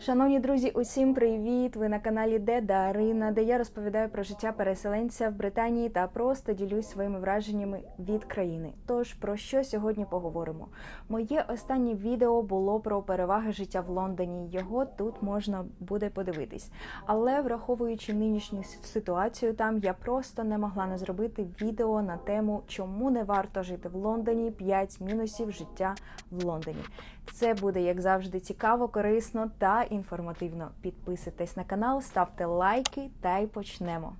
Шановні друзі, усім привіт! Ви на каналі Де Дарина, де я розповідаю про життя переселенця в Британії та просто ділюсь своїми враженнями від країни. Тож про що сьогодні поговоримо? Моє останнє відео було про переваги життя в Лондоні. Його тут можна буде подивитись. Але враховуючи нинішню ситуацію, там я просто не могла не зробити відео на тему, чому не варто жити в Лондоні 5 мінусів життя в Лондоні. Це буде, як завжди, цікаво, корисно та інформативно. Підписуйтесь на канал, ставте лайки та й почнемо.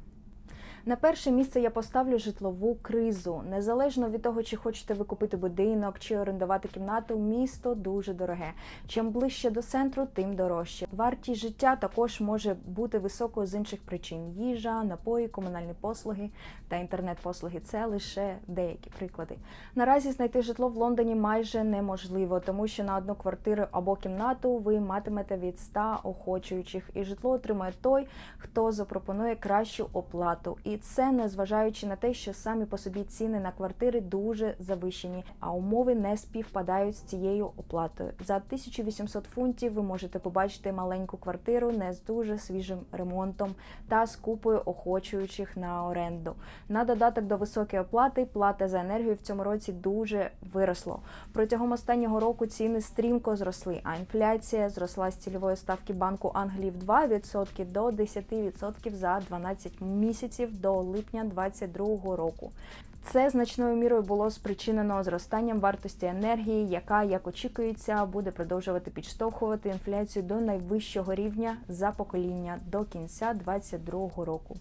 На перше місце я поставлю житлову кризу. Незалежно від того, чи хочете ви купити будинок чи орендувати кімнату, місто дуже дороге. Чим ближче до центру, тим дорожче. Вартість життя також може бути високою з інших причин: їжа, напої, комунальні послуги та інтернет-послуги. Це лише деякі приклади. Наразі знайти житло в Лондоні майже неможливо, тому що на одну квартиру або кімнату ви матимете від 100 охочуючих, і житло отримає той, хто запропонує кращу оплату. І це незважаючи на те, що самі по собі ціни на квартири дуже завищені, а умови не співпадають з цією оплатою. За 1800 фунтів ви можете побачити маленьку квартиру не з дуже свіжим ремонтом та з купою охочуючих на оренду. На додаток до високої оплати плата за енергію в цьому році дуже виросло. Протягом останнього року ціни стрімко зросли, а інфляція зросла з цільової ставки Банку Англії в 2% до 10% за 12 місяців до липня 2022 року. Це значною мірою було спричинено зростанням вартості енергії, яка, як очікується, буде продовжувати підштовхувати інфляцію до найвищого рівня за покоління до кінця 2022 року.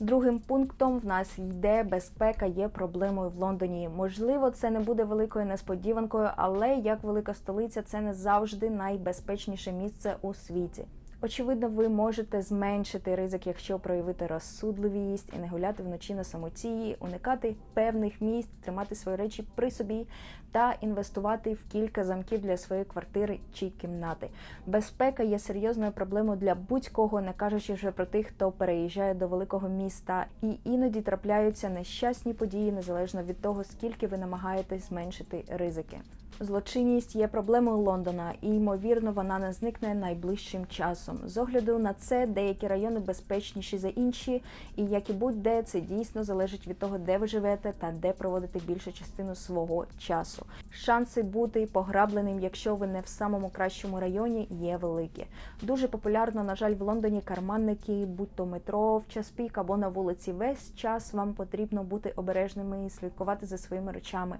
Другим пунктом в нас йде безпека є проблемою в Лондоні. Можливо, це не буде великою несподіванкою, але як велика столиця, це не завжди найбезпечніше місце у світі. Очевидно, ви можете зменшити ризик, якщо проявити розсудливість і не гуляти вночі на самоті, уникати певних місць, тримати свої речі при собі та інвестувати в кілька замків для своєї квартири чи кімнати. Безпека є серйозною проблемою для будь-кого, не кажучи вже про тих, хто переїжджає до великого міста, і іноді трапляються нещасні події незалежно від того, скільки ви намагаєтесь зменшити ризики. Злочинність є проблемою Лондона, і ймовірно, вона не зникне найближчим часом. З огляду на це деякі райони безпечніші за інші, і як і будь-де, це дійсно залежить від того, де ви живете та де проводите більшу частину свого часу. Шанси бути пограбленим, якщо ви не в самому кращому районі, є великі. Дуже популярно, на жаль, в Лондоні карманники, будь то метро, в час пік або на вулиці. Весь час вам потрібно бути обережними і слідкувати за своїми речами.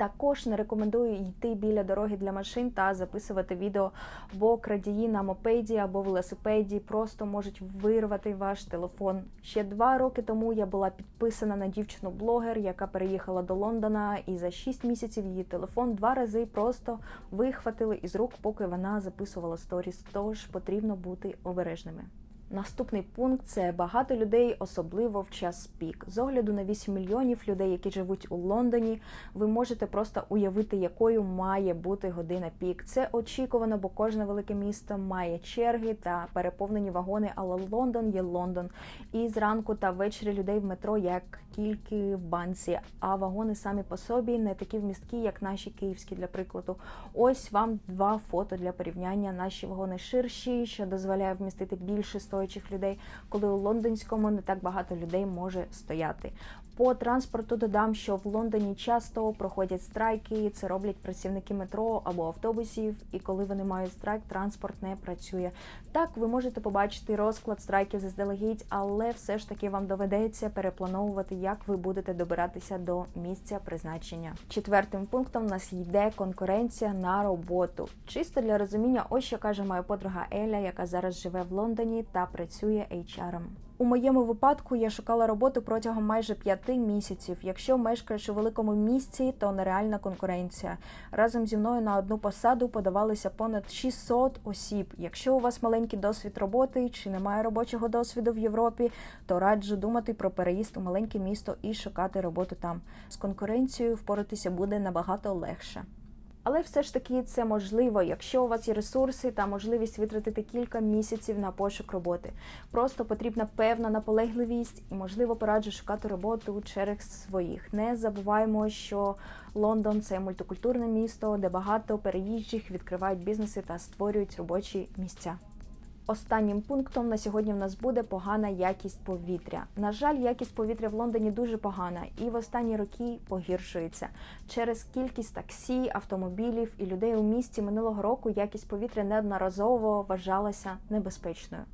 Також не рекомендую йти біля дороги для машин та записувати відео, бо крадії на мопеді або велосипеді просто можуть вирвати ваш телефон. Ще два роки тому я була підписана на дівчину-блогер, яка переїхала до Лондона, і за 6 місяців її телефон два рази просто вихватили із рук, поки вона записувала сторіс. Тож потрібно бути обережними. Наступний пункт це багато людей, особливо в час пік. З огляду на 8 мільйонів людей, які живуть у Лондоні, ви можете просто уявити, якою має бути година пік. Це очікувано, бо кожне велике місто має черги та переповнені вагони. Але Лондон є Лондон. І зранку та ввечері людей в метро як тільки в банці. А вагони самі по собі не такі вмісткі, як наші київські, для прикладу. Ось вам два фото для порівняння. Наші вагони ширші, що дозволяє вмістити більше стоячих людей, коли у лондонському не так багато людей може стояти. По транспорту додам, що в Лондоні часто проходять страйки, це роблять працівники метро або автобусів, і коли вони мають страйк, транспорт не працює. Так, ви можете побачити розклад страйків заздалегідь, але все ж таки вам доведеться переплановувати, як ви будете добиратися до місця призначення. Четвертим пунктом у нас йде конкуренція на роботу. Чисто для розуміння, ось що каже моя подруга Еля, яка зараз живе в Лондоні та працює HR-ом. У моєму випадку я шукала роботу протягом майже п'яти місяців. Якщо мешкаєш у великому місці, то нереальна конкуренція. Разом зі мною на одну посаду подавалися понад 600 осіб. Якщо у вас маленький досвід роботи чи немає робочого досвіду в Європі, то раджу думати про переїзд у маленьке місто і шукати роботу там. З конкуренцією впоратися буде набагато легше. Але все ж таки це можливо, якщо у вас є ресурси та можливість витратити кілька місяців на пошук роботи. Просто потрібна певна наполегливість і, можливо, пораджу шукати роботу через своїх. Не забуваємо, що Лондон це мультикультурне місто, де багато переїжджих відкривають бізнеси та створюють робочі місця. Останнім пунктом на сьогодні в нас буде погана якість повітря. На жаль, якість повітря в Лондоні дуже погана і в останні роки погіршується. Через кількість таксі, автомобілів і людей у місті минулого року якість повітря неодноразово вважалася небезпечною.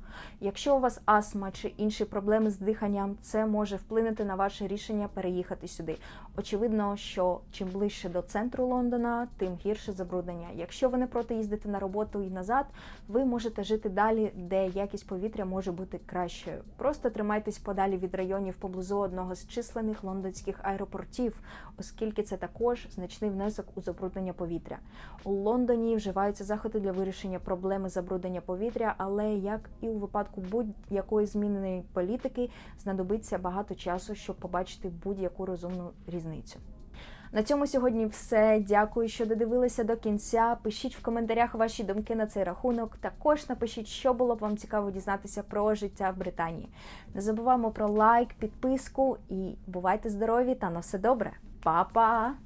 Якщо у вас астма чи інші проблеми з диханням, це може вплинути на ваше рішення переїхати сюди. Очевидно, що чим ближче до центру Лондона, тим гірше забруднення. Якщо ви не проти їздити на роботу і назад, ви можете жити далі, де якість повітря може бути кращою. Просто тримайтесь подалі від районів поблизу одного з численних лондонських аеропортів, оскільки це також значний внесок у забруднення повітря. У Лондоні вживаються заходи для вирішення проблеми забруднення повітря, але як і у випадку будь-якої зміненої політики, знадобиться багато часу, щоб побачити будь-яку розумну різницю. На цьому сьогодні все. Дякую, що додивилися до кінця. Пишіть в коментарях ваші думки на цей рахунок. Також напишіть, що було б вам цікаво дізнатися про життя в Британії. Не забуваємо про лайк, підписку і бувайте здорові та на все добре. Па-па!